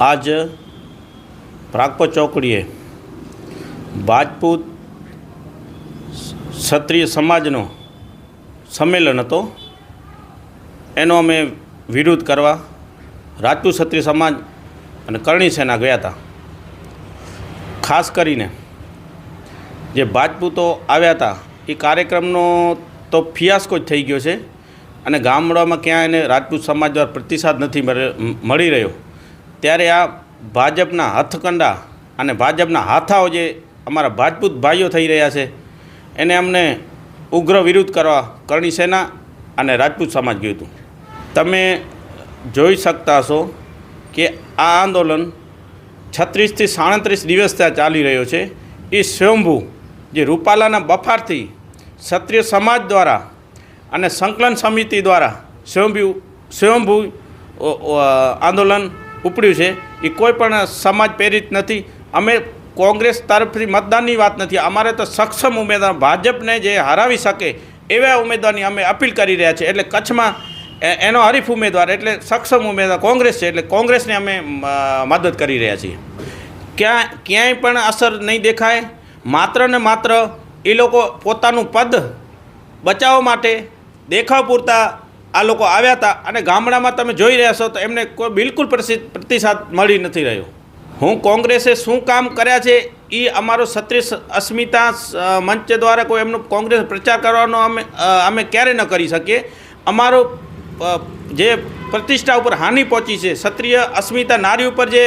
આજ પ્રાગપત ચોકડીએ રાજપૂત ક્ષત્રિય સમાજનો સંમેલન હતો. એનો અમે વિરોધ કરવા રાજપૂત ક્ષત્રિય સમાજ અને કરણી સેના ગયા હતા. ખાસ કરીને જે રાજપૂતો આવ્યા હતા, એ કાર્યક્રમનો તો ફિયાસ્કો જ થઈ ગયો છે અને ગામડામાં ક્યાં એને રાજપૂત સમાજ દ્વારા પ્રતિસાદ નથી મળે- રહ્યો. ત્યારે આ ભાજપના હથકંડા અને ભાજપના હાથાઓ જે અમારા રાજપૂત ભાઈઓ થઈ રહ્યા છે. એને અમને ઉગ્ર વિરોધ કરવા કરણી સેના અને રાજપૂત સમાજ ગયું હતું. તમે જોઈ શકતા હશો કે આ આંદોલન છત્રીસથી સાડત્રીસ દિવસ ત્યાં ચાલી રહ્યો છે. એ સ્વયંભૂ જે રૂપાલાના બફારથી ક્ષત્રિય સમાજ દ્વારા અને સંકલન સમિતિ દ્વારા સ્વયંભૂ સ્વયંભૂ આંદોલન ઉપડ્યું છે. એ કોઈ પણ સમાજ પ્રેરિત નથી. અમે કોંગ્રેસ તરફથી મતદાનની વાત નથી. અમારે તો સક્ષમ ઉમેદવાર ભાજપને જે હરાવી શકે એવા ઉમેદવારની અમે અપીલ કરી રહ્યા છીએ. એટલે કચ્છમાં એનો હરીફ ઉમેદવાર, એટલે સક્ષમ ઉમેદવાર કોંગ્રેસ છે, એટલે કોંગ્રેસને અમે મદદ કરી રહ્યા છીએ. ક્યાં, ક્યાંય પણ અસર નહીં દેખાય. માત્ર ને માત્ર એ લોકો પોતાનું પદ બચાવવા માટે દેખાવ પૂરતા આ લોકો આવ્યા હતા. અને ગામડામાં તમે જોઈ રહ્યા છો તો એમને કોઈ બિલકુલ પ્રતિસાદ મળી નથી રહ્યો. હું કોંગ્રેસે શું કામ કર્યા છે એ અમારો ક્ષત્રિય અસ્મિતા મંચ દ્વારા કોઈ એમનો કોંગ્રેસ પ્રચાર કરવાનો અમે અમે ક્યારે ન કરી શકીએ? અમારો જે પ્રતિષ્ઠા ઉપર હાનિ પહોંચી છે, ક્ષત્રિય અસ્મિતા નારી ઉપર જે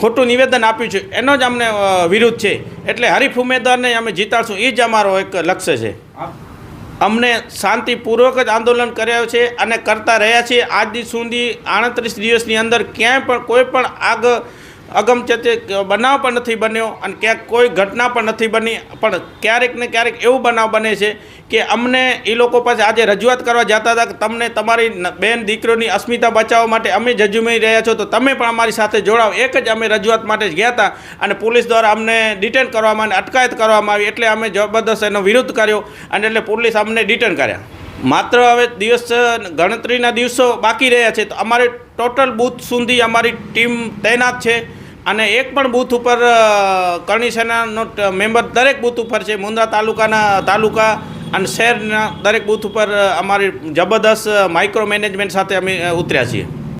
ખોટું નિવેદન આપ્યું છે, એનો જ અમને વિરુદ્ધ છે. એટલે હરીફ ઉમેદવારને અમે જીતાડશું એ જ અમારો એક લક્ષ્ય છે. અમને શાંતિપૂર્વક જ આંદોલન કર્યા છે અને કરતા રહ્યા છીએ. આજ સુધી આડત્રીસ દિવસની અંદર ક્યાંય પણ કોઈ પણ આગ અગમચેતે બનાવ પણ નથી બન્યો અને ક્યાંક કોઈ ઘટના પણ નથી બની. પણ ક્યારેક ને ક્યારેક એવું બનાવ બને છે કે અમને એ લોકો પાસે આજે રજૂઆત કરવા જતા હતા કે તમને તમારી બેન દીકરીઓની અસ્મિતા બચાવવા માટે અમે જજુમી રહ્યા છો, તો તમે પણ અમારી સાથે જોડાઓ. એક જ અમે રજૂઆત માટે જ ગયા હતા અને પોલીસ દ્વારા અમને ડિટેન કરવામાં અને અટકાયત કરવામાં આવી એટલે અમે જબરદસ્ત એનો વિરોધ કર્યો અને એટલે પોલીસ અમને ડિટેન કર્યા. માત્ર હવે દિવસ, ગણતરીના દિવસો બાકી રહ્યા છે, તો અમારે ટોટલ બૂથ સુધી અમારી ટીમ તૈનાત છે અને એક પણ બૂથ ઉપર કરણી સેનાનો મેમ્બર દરેક બૂથ ઉપર છે. મુંદ્રા તાલુકાના તાલુકા અને શહેરના દરેક બૂથ ઉપર અમારી જબરદસ્ત માઇક્રો મેનેજમેન્ટ સાથે અમે ઉતર્યા છીએ.